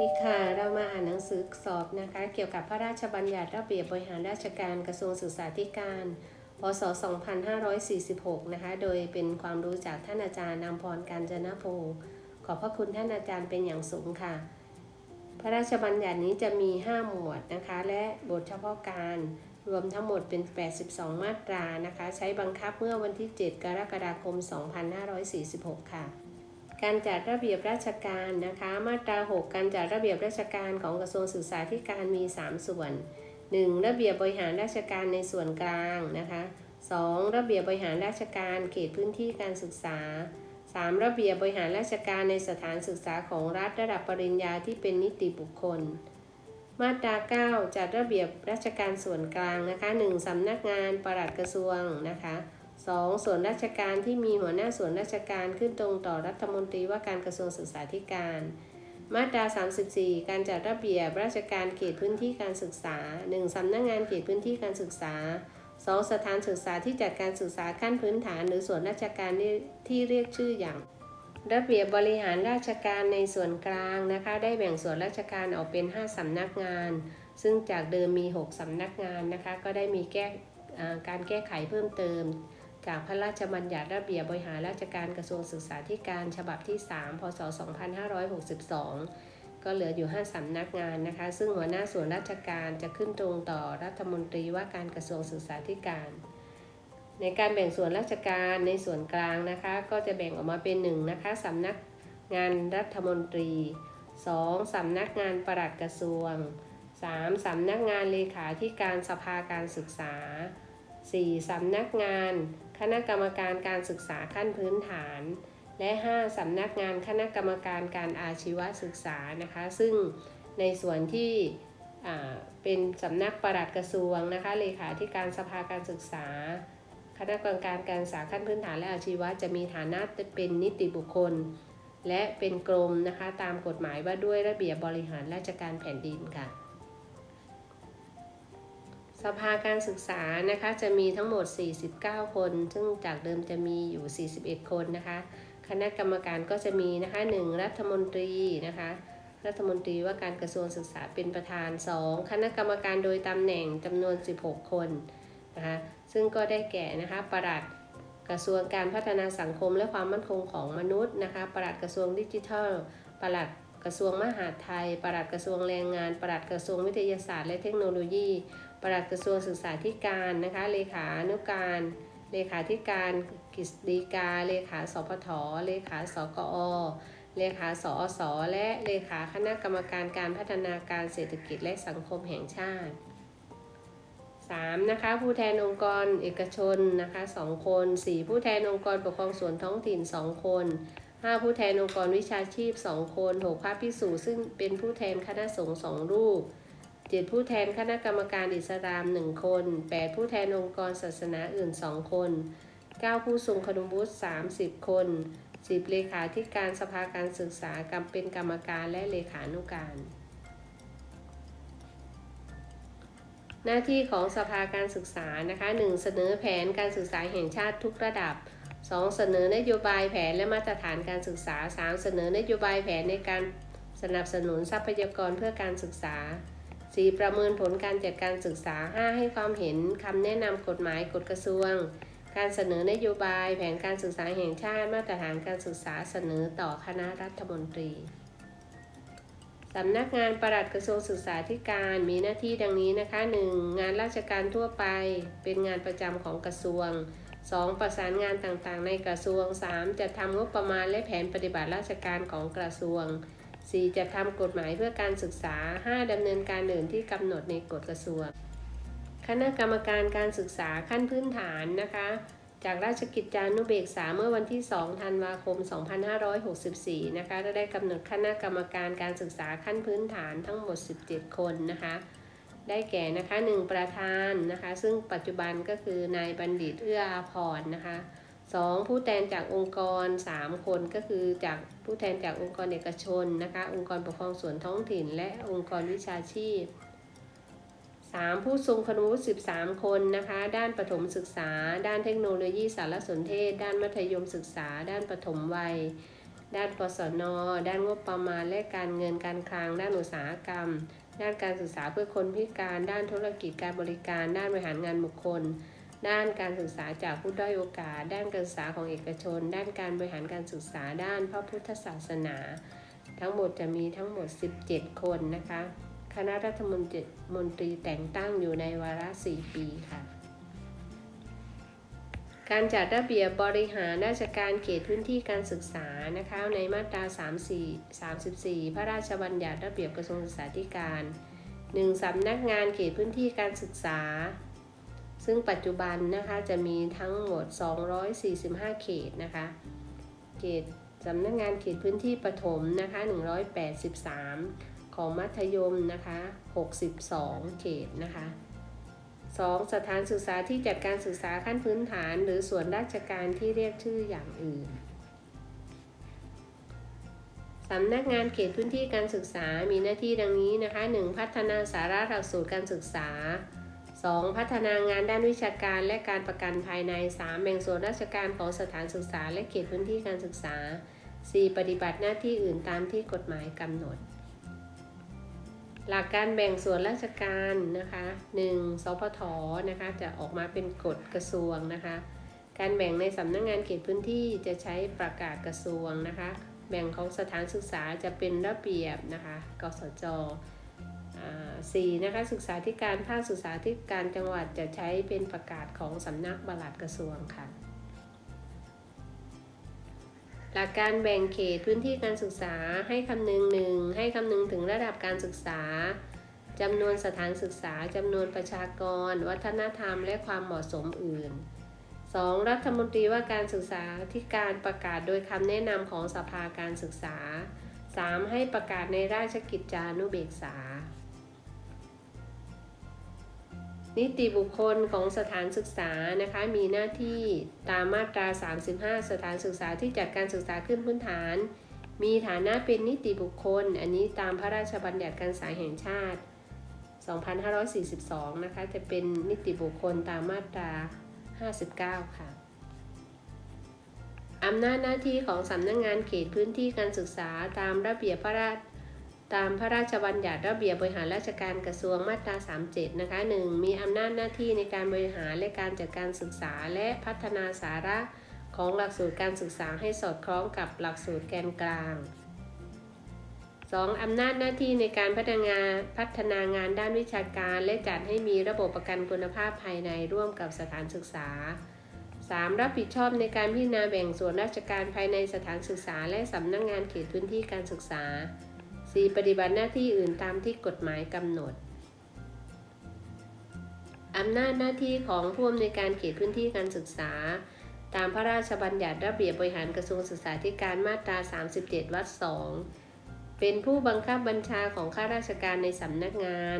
ดีค่ะ เรามาอ่านหนังสือสอบนะคะ เกี่ยวกับพระราชบัญญัติระเบียบบริหารราชการกระทรวงศึกษาธิการ พศ 2546 นะคะ โดยเป็นความรู้จากท่านอาจารย์นำพรการจนโพขอบพระคุณท่านอาจารย์เป็นอย่างสูงค่ะ พระราชบัญญัตินี้จะมี 5 หมวดนะคะ และบทเฉพาะการ รวมทั้งหมดเป็น 82 มาตรานะคะ ใช้บังคับเมื่อวันที่ 7 กรกฎาคม 2546 ค่ะ การจัดระเบียบราชการนะคะ มาตรา 6 การจัดระเบียบราชการของกระทรวงศึกษาธิการมี 3 ส่วน 1. ระเบียบบริหารราชการในส่วนกลางนะคะ 2. ระเบียบบริหารราชการเขตพื้นที่การศึกษา 3. ระเบียบบริหารราชการในสถานศึกษาของรัฐระดับปริญญาที่เป็นนิติบุคคล มาตรา 9 จัดระเบียบราชการส่วนกลางนะคะ 1. สำนักงานปลัดกระทรวงนะคะ 2. ส่วนราชการที่มีหัวหน้าส่วนราชการขึ้นตรงต่อรัฐมนตรีว่าการกระทรวงศึกษาธิการ มาตรา 34 การจัดระเบียบราชการเขตพื้นที่การศึกษา 1. สำนักงานเขตพื้นที่การศึกษา 2. สถานศึกษาที่จัดการศึกษาขั้นพื้นฐาน หรือส่วนราชการที่เรียกชื่ออย่าง ระเบียบบริหารราชการในส่วนกลางนะคะ ได้แบ่งส่วนราชการออกเป็น 5 สำนักงาน ซึ่งจากเดิมมี 6 สำนักงานนะคะ ก็ได้มีแก้การแก้ไขเพิ่มเติม จากพระราชบัญญัติระเบียบบริหารราชการกระทรวงศึกษาธิการฉบับที่ 3 พศ 2562 ก็เหลืออยู่ 5สำนักงานนะคะ ซึ่งหัวหน้าส่วนราชการจะขึ้นตรงต่อรัฐมนตรีว่าการกระทรวงศึกษาธิการ ในการแบ่งส่วนราชการในส่วนกลางนะคะ ก็จะแบ่งออกมาเป็น1นะคะสำนักงานรัฐมนตรี 2. สำนักงานปลัดกระทรวง 3. สำนักงานเลขาธิการสภาการศึกษา 4. สำนักงาน คณะกรรมการการศึกษาขั้นพื้นฐาน และ 5. สำนักงานคณะกรรมการการอาชีวศึกษานะคะ ซึ่งในส่วนที่เป็นสำนักปลัดกระทรวงนะคะเลขาธิการสภาการศึกษา คณะกรรมการการศึกษาขั้นพื้นฐานและอาชีวะจะมีฐานะเป็นนิติบุคคล และเป็นกรมนะคะตามกฎหมายว่าด้วยระเบียบบริหารราชการแผ่นดินค่ะ สภาการศึกษานะคะจะมีทั้งหมด 49 คน ซึ่งจากเดิมจะมีอยู่ 41 คนนะคะ คณะกรรมการก็จะมีนะคะ 1. รัฐมนตรีนะคะ รัฐมนตรีว่าการกระทรวงศึกษาเป็นประธาน 2. คณะกรรมการโดยตำแหน่งจำนวน 16 คนนะคะ ซึ่งก็ได้แก่นะคะประหลัดกระทรวงการพัฒนาสังคมและความมั่นคงของมนุษย์นะคะ ประหลัดกระทรวงดิจิทัล ประหลัดกระทรวงมหาดไทย ประหลัดกระทรวงแรงงาน ประหลัดกระทรวงวิทยาศาสตร์และเทคโนโลยี ปลัดกระทรวงศึกษาธิการนะคะเลขานุการเลขาธิการกฤษฎีกา เลขาสพทเลขาสกอ เลขาสอสและเลขาคณะกรรมการการพัฒนาการเศรษฐกิจและสังคมแห่งชาติ 3. นะคะผู้แทนองค์กรเอกชนนะคะ2คน 4. ผู้แทนองค์กรปกครองส่วนท้องถิ่น 2 คน 5. ผู้แทนองค์กรวิชาชีพ 2 คน 6. พระภิกษุซึ่งเป็นผู้แทนคณะสงฆ์2รูป 7. ผู้แทนคณะกรรมการอิสลาม1คน 8. ผู้แทนองค์กรศาสนาอื่น2คน 9. ผู้ทรงคุณวุฒิ30คน 10. เลขาธิการสภาการศึกษากรรมเป็นกรรมการและเลขานุการ หน้าที่ของสภาการศึกษานะคะ 1. เสนอแผนการศึกษาแห่งชาติทุกระดับ 2. เสนอนโยบายแผนและมาตรฐานการศึกษา 3. เสนอนโยบายแผนในการสนับสนุนทรัพยากรเพื่อการศึกษา 4. ประเมินผลการจัดการศึกษา 5. ให้ความเห็นคำแนะนำกฎหมายกฎกระทรวง การเสนอนโยบาย แผนการศึกษาแห่งชาติมาตรฐานการศึกษาเสนอต่อคณะรัฐมนตรีสำนักงานประหลัดกระทรวงศึกษาธิการมีหน้าที่ดังนี้นะคะ 1. งานราชการทั่วไปเป็นงานประจำของกระทรวง 2. ประสานงานต่างๆ ในกระทรวง 3. จัดทำงบประมาณและแผนปฏิบัติราชการของกระทรวง 4. จัดทำกฎหมายเพื่อการศึกษา 5. ดำเนินการอื่นที่กำหนดในกฎกระทรวง คณะกรรมการการศึกษาขั้นพื้นฐานนะคะ จากราชกิจจานุเบกษาเมื่อวันที่ 2 ธันวาคม 2564 นะคะได้กำหนดคณะกรรมการการศึกษาขั้นพื้นฐานทั้งหมด 17 คนนะคะ ได้แก่นะคะ 1 ประธานนะคะ ซึ่งปัจจุบันก็คือนายบัณฑิตเอื้ออาพรนะคะ 2. ผู้แทนจากองค์กร 3 คนก็คือจากผู้แทนจากองค์กรเอกชนนะคะ องค์กรปกครองส่วนท้องถิ่น และองค์กรวิชาชีพ 3. ผู้ทรงคุณวุฒิ13 คนนะคะ ด้านประถมศึกษา ด้านเทคโนโลยีสารสนเทศ ด้านมัธยมศึกษา ด้านประถมวัย ด้านกศน ด้านงบประมาณและการเงินการคลัง ด้านอุตสาหกรรม ด้านการศึกษาเพื่อคนพิการ ด้านธุรกิจการบริการ ด้านบริหารงานบุคคล ด้านการศึกษาจากผู้ด้อยโอกาส ด้านการศึกษาของเอกชน ด้านการบริหารการศึกษา ด้านพระพุทธศาสนา ทั้งหมดจะมีทั้งหมด 17 คนนะคะ คณะรัฐมนตรีแต่งตั้งอยู่ในวาระ 4 ปีค่ะ การจัดระเบียบบริหารราชการเขตพื้นที่การศึกษานะคะในมาตรา 34 34 พระราชบัญญัติระเบียบกระทรวงศึกษาธิการ 1. สำนักงานเขตพื้นที่การศึกษา ซึ่งปัจจุบันนะคะจะมีทั้งหมด 245 เขตนะคะ เขตสำนักงานเขตพื้นที่ประถมนะคะ 183 ของมัธยมนะคะ 62 เขตนะคะ 2. สถานศึกษาที่จัดการศึกษาขั้นพื้นฐาน หรือส่วนราชการที่เรียกชื่ออย่างอื่นสำนักงานเขตพื้นที่การศึกษามีหน้าที่ดังนี้นะคะ 1. พัฒนาสาระหลักสูตรการศึกษา 2. พัฒนางานด้านวิชาการและการประกันภายใน 3. แบ่งส่วนราชการของสถานศึกษาและเขตพื้นที่การศึกษา 4. ปฏิบัติหน้าที่อื่นตามที่กฎหมายกำหนด หลักการแบ่งส่วนราชการนะคะ 1. สพทนะคะจะออกมาเป็นกฎกระทรวงนะคะการแบ่งในสำนักงงานเขตพื้นที่จะใช้ประกาศกระทรวงนะคะ แบ่งของสถานศึกษาจะเป็นระเบียบนะคะ กสจ สี่นะคะศึกษาธิการภาคศึกษาธิการจังหวัดจะใช้เป็นประกาศของสำนักบลัดกระทรวงค่ะ หลักการแบ่งเขตพื้นที่การศึกษาให้คำนึงหนึ่งให้คำนึงถึงระดับการศึกษาจำนวนสถานศึกษาจำนวนประชากร วัฒนธรรม และความเหมาะสมอื่น 2. รัฐมนตรีว่าการศึกษาที่การประกาศโดยคำแนะนำของสภาการศึกษา 3. ให้ประกาศในราชกิจจานุเบกษา นิติบุคคลของสถานศึกษานะคะมีหน้าที่ตามมาตรา 35 สถานศึกษาที่จัดการศึกษาขึ้นพื้นฐาน มีฐานะเป็นนิติบุคคล อันนี้ตามพระราชบัญญัติการศึกษาแห่งชาติ 2542 นะคะจะเป็นนิติบุคคลตามมาตรา 59 ค่ะอำนาจหน้าที่ของสำนักงงานเขตพื้นที่การศึกษาตามระเบียบพระราช ตามพระราชบัญญัติระเบียบบริหารราชการกระทรวงมาตรา 37 นะคะ 1. มีอำนาจหน้าที่ในการบริหารและการจัดการศึกษาและพัฒนาสาระของหลักสูตรการศึกษาให้สอดคล้องกับหลักสูตรแกนกลาง 2. อำนาจหน้าที่ในการพัฒนาพัฒนางานด้านวิชาการ และจัดให้มีระบบประกันคุณภาพภายในร่วมกับสถานศึกษา 3. รับผิดชอบในการพิจารณาแบ่งส่วนราชการภายในสถานศึกษา และสำนักงงานเขตพื้นที่การศึกษา 4. ปฏิบัติหน้าที่อื่นตามที่กฎหมายกำหนด อำนาจหน้าที่ของผู้อำนวยการเขตพื้นที่การศึกษา ตามพระราชบัญญัติระเบียบบริหารกระทรวงศึกษาธิการมาตรา 37วรรค2เป็นผู้บังคับบัญชาของข้าราชการในสำนักงาน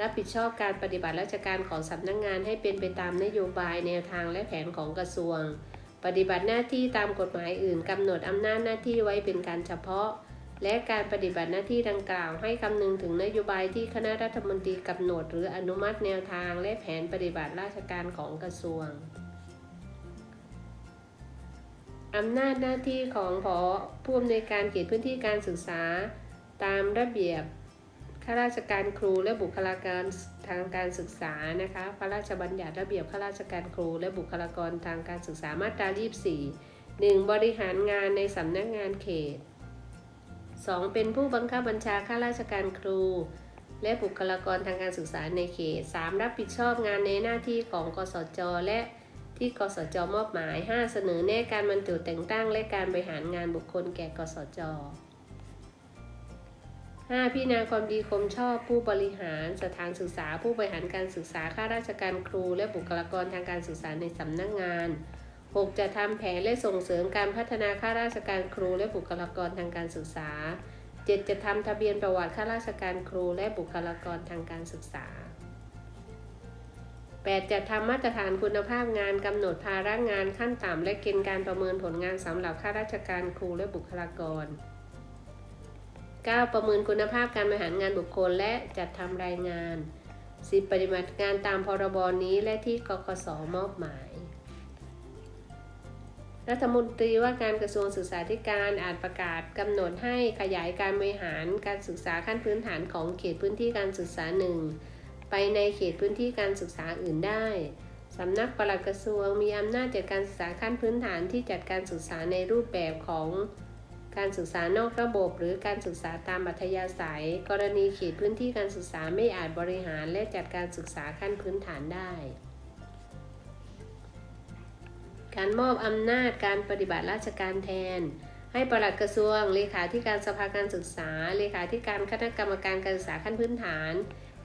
รับผิดชอบการปฏิบัติราชการของสำนักงานให้เป็นไปตามนโยบายแนวทางและแผนของกระทรวง ปฏิบัติหน้าที่ตามกฎหมายอื่นกำหนดอำนาจหน้าที่ไว้เป็นการเฉพาะ และการปฏิบัติหน้าที่ดังกล่าวให้คำนึงถึงนโยบายที่คณะรัฐมนตรีกำหนด หรืออนุมัติแนวทางและแผนปฏิบัติราชการของกระทรวงอำนาจหน้าที่ของผอผู้อำนวยการเขตพื้นที่การศึกษา ตามระเบียบข้าราชการครูและบุคลากรทางการศึกษานะคะพระราชบัญญัติระเบียบข้าราชการครู และบุคลากรทางการศึกษามาตรา24 1. บริหารงานในสำนักงานเขต 2. เป็นผู้บังคับบัญชาข้าราชการครู และบุคลากรทางการศึกษาในเขต 3. รับผิดชอบงานในหน้าที่ของกสจ และที่กสจมอบหมาย 5. เสนอแน่การบรรจุแต่งตั้งและการบริหารงานบุคคลแก่กสจ 5. พิจารณาความดีความชอบผู้บริหารสถานศึกษา ผู้บริหารการศึกษาข้าราชการครู และบุคลากรทางการศึกษาในสำนักงาน 6. จะทำแผนและส่งเสริมการพัฒนาข้าราชการครูและบุคลากรทางการศึกษา 7. จะทำทะเบียนประวัติข้าราชการครูและบุคลากรทางการศึกษา 8. จะทำมาตรฐานคุณภาพงานกำหนดภาระงานขั้นต่ำและเกณฑ์การประเมินผลงานสำหรับข้าราชการครูและบุคลากร 9. ประเมินคุณภาพการบริหารงานบุคคลและจัดทำรายงาน 10. ปฏิบัติงานตามพรบนี้และที่กกสมอบหมาย รัฐมนตรีว่าการกระทรวงศึกษาธิการอาจประกาศกำหนดให้ขยายการบริหารการศึกษาขั้นพื้นฐานของเขตพื้นที่การศึกษาหนึ่งไปในเขตพื้นที่การศึกษาอื่นได้สำนักปลัดกระทรวงมีอำนาจจัดการศึกษาขั้นพื้นฐานที่จัดการศึกษาในรูปแบบของการศึกษานอกระบบ หรือการศึกษาตามอัธยาศัย กรณีเขตพื้นที่การศึกษาไม่อาจบริหารและจัดการศึกษาขั้นพื้นฐานได้ การมอบอำนาจการปฏิบัติราชการแทน ให้ปลัดกระทรวง เลขาธิการสภาการศึกษา เลขาธิการคณะกรรมการการศึกษาขั้นพื้นฐาน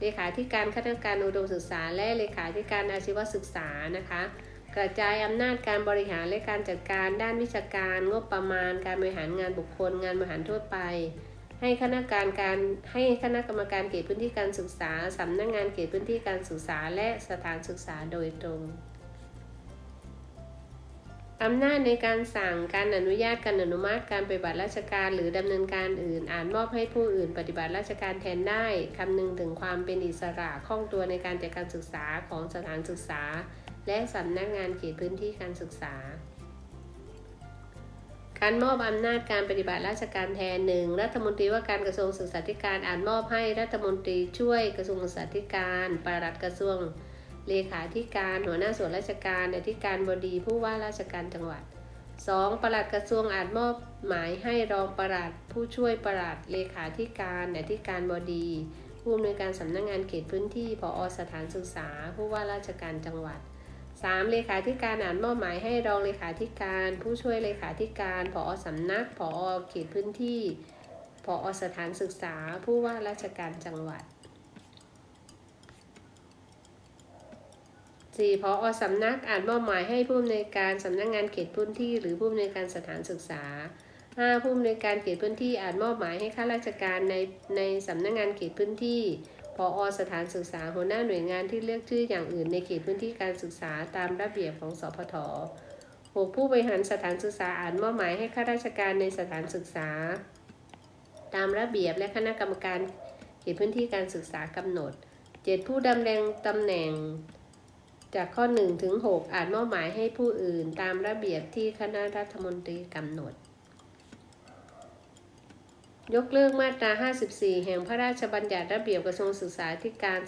เลขาธิการคณะกรรมการอุดมศึกษา และเลขาธิการอาชีวศึกษานะคะ กระจายอำนาจการบริหารและการจัดการด้านวิชาการ งบประมาณ การบริหารงานบุคคล งานบริหารทั่วไป ให้คณะการการให้คณะกรรมการเขตพื้นที่การศึกษาสำนักงานเขตพื้นที่การศึกษา และสถานศึกษาโดยตรง อำนาจในการสั่งการอนุญาตการอนุมัติการปฏิบัติราชการหรือดำเนินการอื่นอาจมอบให้ผู้อื่นปฏิบัติราชการแทนได้คำนึงถึงความเป็นอิสระคล่องตัวในการจัดการศึกษาของสถานศึกษา และสำนักงานเขตพื้นที่การศึกษา การมอบอำนาจการปฏิบัติราชการแทนหนึ่งรัฐมนตรีว่าการกระทรวงศึกษาธิการอาจมอบให้รัฐมนตรีช่วยกระทรวงศึกษาธิการปลัดกระทรวง เลขาธิการหัวหน้าส่วนราชการอธิการบดีผู้ว่าราชการจังหวัด 2. ปลัดกระทรวงอาจมอบหมายให้รองปลัดผู้ช่วยปลัดเลขาธิการอธิการบดี ผู้อำนวยการสำนักงานเขตพื้นที่ผอสถานศึกษา ผู้ว่าราชการจังหวัด 3. เลขาธิการอ่าจมอบหมายให้รองเลขาธิการ ผู้ช่วยเลขาธิการผอสำนักผอเขตพื้นที่ผอสถานศึกษา ผู้ว่าราชการจังหวัด 4. พอสำนักอาจมอบหมายให้ผู้อำนวยการสำนักงานเขตพื้นที่ หรือผู้อำนวยการสถานศึกษา 5. ผู้อำนวยการเขตพื้นที่อาจมอบหมายให้ข้าราชการในในสำนักงานเขตพื้นที่พอสถานศึกษาหัวหน้าหน่วยงานที่เลือกชื่ออย่างอื่นในเขตพื้นที่การศึกษาตามระเบียบของสพท 6. ผู้บริหารสถานศึกษาอาจมอบหมายให้ข้าราชการในสถานศึกษา ตามระเบียบและคณะกรรมการเขตพื้นที่การศึกษากำหนด 7. ผู้ดำรงตำแหน่ง จากข้อ 1 ถึง 6 อาจมอบหมายให้ผู้อื่นตามระเบียบที่คณะรัฐมนตรีกำหนด ยกเลิกมาตรา 54 แห่งพระราชบัญญัติระเบียบกระทรวงศึกษาธิการ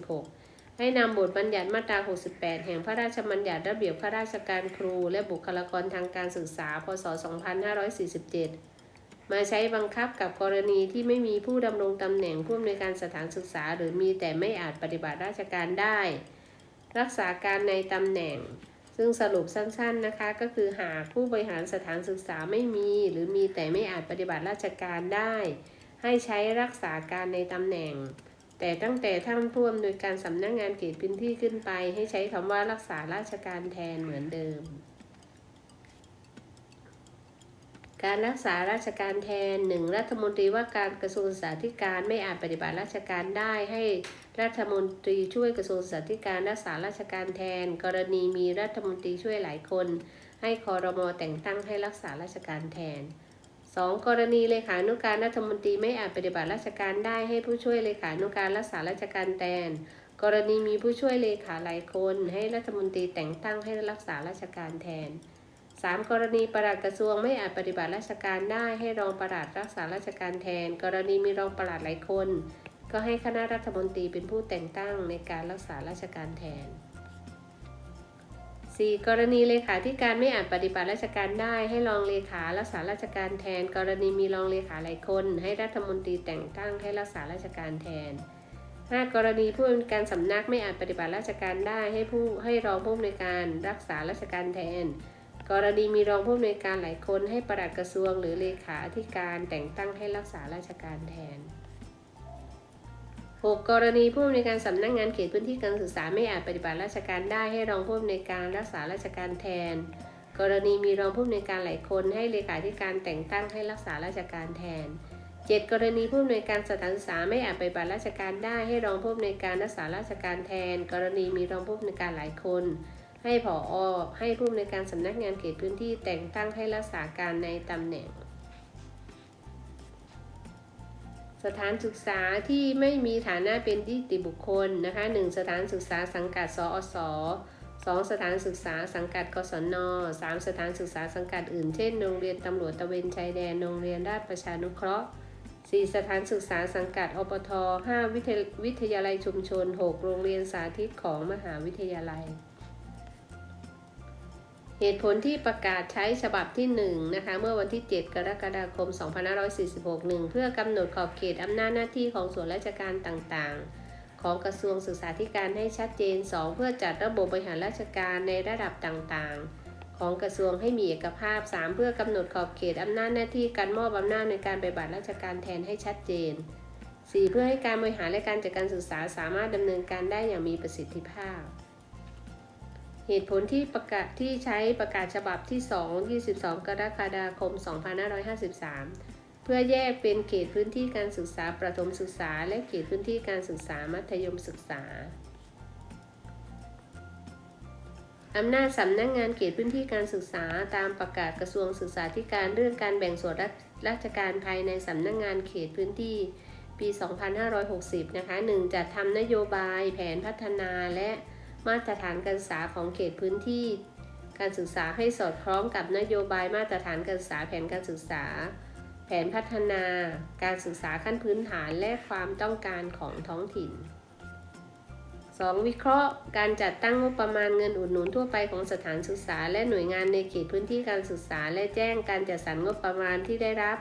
2546 ให้นำบทบัญญัติมาตรา 68 แห่งพระราชบัญญัติระเบียบข้าราชการครู และบุคลากรทางการศึกษา พศ 2547 มาใช้บังคับกับกรณีที่ไม่มีผู้ดำรงตำแหน่งผู้อำนวยการสถานศึกษา หรือมีแต่ไม่อาจปฏิบัติราชการได้ รักษาการในตำแหน่ง ซึ่งสรุปสั้นๆนะคะ ก็คือหากผู้บริหารสถานศึกษาไม่มี หรือมีแต่ไม่อาจปฏิบัติราชการได้ ให้ใช้รักษาการในตำแหน่ง แต่ตั้งแต่ท่านผู้อำนวยการสำนักงงานเขตพื้นที่ขึ้นไป ให้ใช้คำว่ารักษาราชการแทนเหมือนเดิมการรักษาราชการแทนหนึ่งรัฐมนตรีว่าการกระทรวงศึกษาธิการไม่อาจปฏิบัติราชการได้ให้ รัฐมนตรีช่วยกระทรวงศึกษาธิการรักษาราชการแทน กรณีมีรัฐมนตรีช่วยหลายคน ให้คอรมอแต่งตั้งให้รักษาราชการแทน 2. กรณีเลขานุการรัฐมนตรีไม่อาจปฏิบัติราชการได้ให้ผู้ช่วยเลขานุการรักษาราชการแทน กรณีมีผู้ช่วยเลขาหลายคน ให้รัฐมนตรีแต่งตั้งให้รักษาราชการแทน 3. กรณีประหลัดกระทรวงไม่อาจปฏิบัติราชการได้ให้รองประหลัดรักษาราชการแทน กรณีมีรองประหลัดหลายคน ก็ให้คณะรัฐมนตรีเป็นผู้แต่งตั้งในการรักษาราชการแทน 4. กรณีเลขาธิการไม่อาจปฏิบัติราชการได้ให้รองเลขารักษาราชการแทน กรณีมีรองเลขาหลายคน ให้รัฐมนตรีแต่งตั้งให้รักษาราชการแทน 5. กรณีผู้อำนวยการสำนักไม่อาจปฏิบัติราชการได้ให้ผู้ให้รองผู้อำนวยการรักษาราชการแทน กรณีมีรองผู้อำนวยการหลายคน ให้ประหลัดกระทรวงหรือเลขาธิการแต่งตั้งให้รักษาราชการแทน 6. กรณีผู้อำนวยการสำนักงานเขตพื้นที่การศึกษาไม่อาจปฏิบัติราชการได้ให้รองผู้อำนวยการรักษาราชการแทน กรณีมีรองผู้อำนวยการหลายคนให้เลขาธิการแต่งตั้งให้รักษาราชการแทน 7. กรณีผู้อำนวยการสถานศึกษาไม่อาจปฏิบัติราชการได้ให้รองผู้อำนวยการรักษาราชการแทน กรณีมีรองผู้อำนวยการหลายคน ให้ผออให้ผู้อำนวยการสำนักงานเขตพื้นที่แต่งตั้งให้รักษาการในตำแหน่ง สถานศึกษาที่ไม่มีฐานะเป็นนิติบุคคลนะคะ 1. สถานศึกษาสังกัดสอสอ2สถานศึกษาสังกัดกศน3สถานศึกษาสังกัดอื่น เช่น โรงเรียนตำรวจตะเวนชายแดน โรงเรียนราชประชานุเคราะห์4สถานศึกษาสังกัดอปท5วิทยวิทยาลัยชุมชน6โรงเรียนสาธิตของมหาวิทยาลัย เหตุผลที่ประกาศใช้ฉบับที่1นะคะเมื่อวันที่ 7 กรกฎาคม 2546 1 เพื่อกำหนดขอบเขตอำนาจหน้าที่ของส่วนราชการต่างๆ ของกระทรวงศึกษาธิการให้ชัดเจน 2 เพื่อจัดระบบบริหารราชการในระดับต่างๆ ของกระทรวงให้มีเอกภาพ 3 เพื่อกำหนดขอบเขตอำนาจหน้าที่การมอบอำนาจในการปฏิบัติราชการแทนให้ชัดเจน 4 เพื่อให้การบริหารและการจัดการศึกษาสามารถดำเนินการได้อย่างมีประสิทธิภาพ เหตุผลที่ประกาศที่ใช้ประกาศฉบับที่ 2 22 กรกฎาคม 2553 เพื่อแยกเป็นเขตพื้นที่การศึกษาประถมศึกษา และเขตพื้นที่การศึกษามัธยมศึกษา อำนาจสำนักงงานเขตพื้นที่การศึกษาตามประกาศกระทรวงศึกษาธิการเรื่องการแบ่งส่วนราชการภายในสำนักงงานเขตพื้นที่ปี 2560 นะคะ 1. จัดทำนโยบายแผนพัฒนาและ มาตรฐานการศึกษาของเขตพื้นที่ การศึกษาให้สอดคล้องกับนโยบายมาตรฐานการศึกษาแผนการศึกษา แผนพัฒนา การศึกษาขั้นพื้นฐานและความต้องการของท้องถิ่น 2. วิเคราะห์การจัดตั้งงบประมาณเงินอุดหนุนทั่วไปของสถานศึกษา และหน่วยงานในเขตพื้นที่การศึกษา และแจ้งการจัดสรรงบประมาณที่ได้รับ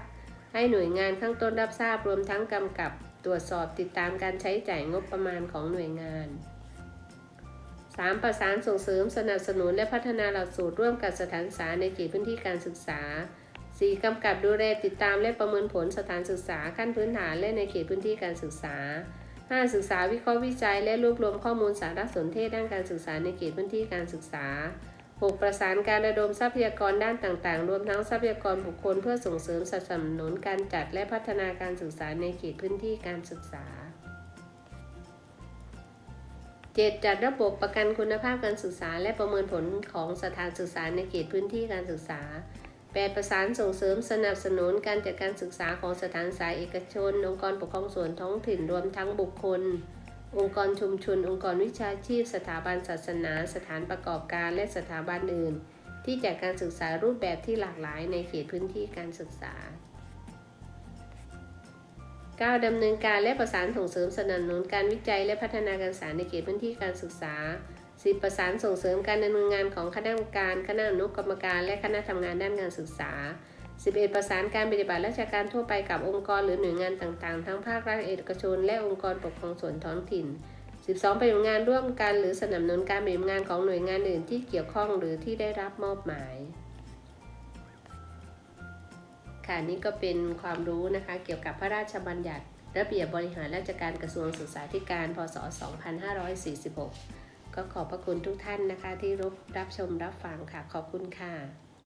ให้หน่วยงานข้างต้นรับทราบรวมทั้งกำกับ ตรวจสอบติดตามการใช้จ่ายงบประมาณของหน่วยงาน 3. ประสานส่งเสริมสนับสนุนและพัฒนาหลักสูตรร่วมกับสถานศึกษาในเขตพื้นที่การศึกษา 4. กำกับดูแลติดตามและประเมินผลสถานศึกษาขั้นพื้นฐานและในเขตพื้นที่การศึกษา 5. ศึกษาวิเคราะห์วิจัย และรวบรวมข้อมูลสารสนเทศด้านการศึกษาในเขตพื้นที่การศึกษา 6. ประสานการระดมทรัพยากรด้านต่างๆ รวมทั้งทรัพยากรบุคคลเพื่อส่งเสริมสนับสนุนการจัดและพัฒนาการศึกษาในเขตพื้นที่การศึกษา 7. จัดระบบประกันคุณภาพการศึกษา และประเมินผลของสถานศึกษาในเขตพื้นที่การศึกษา 8. ประสานส่งเสริมสนับสนุนการจัดการศึกษาของสถานศึกษาเอกชน องค์กรปกครองส่วนท้องถิ่นรวมทั้งบุคคล องค์กรชุมชน องค์กรวิชาชีพ สถาบันศาสนา สถานประกอบการและสถาบันอื่น ที่จัดการศึกษารูปแบบที่หลากหลายในเขตพื้นที่การศึกษา 9. ดำเนินการและประสานส่งเสริมสนับสนุนการวิจัยและพัฒนาการศึกษาในเขตพื้นที่การศึกษา 10. ประสานส่งเสริมการดำเนินงานของคณะกรรมการ คณะอนุกรรมการและคณะทำงานด้านการศึกษา 11. ประสานการปฏิบัติราชการทั่วไปกับองค์กรหรือหน่วยงานต่างๆ ทั้งภาครัฐเอกชน และองค์กรปกครองส่วนท้องถิ่น 12. ปฏิบัติงานร่วมกันหรือสนับสนุนการปฏิบัติงานของหน่วยงานอื่นที่เกี่ยวข้องหรือที่ได้รับมอบหมาย ค่ะนี่ก็เป็นความรู้นะคะเกี่ยวกับพระราชบัญญัติ ระเบียบบริหารราชการกระทรวงศึกษาธิการ พศ 2546 ก็ขอบพระคุณทุกท่านนะคะที่รับรับชมรับฟังค่ะ ขอบคุณค่ะ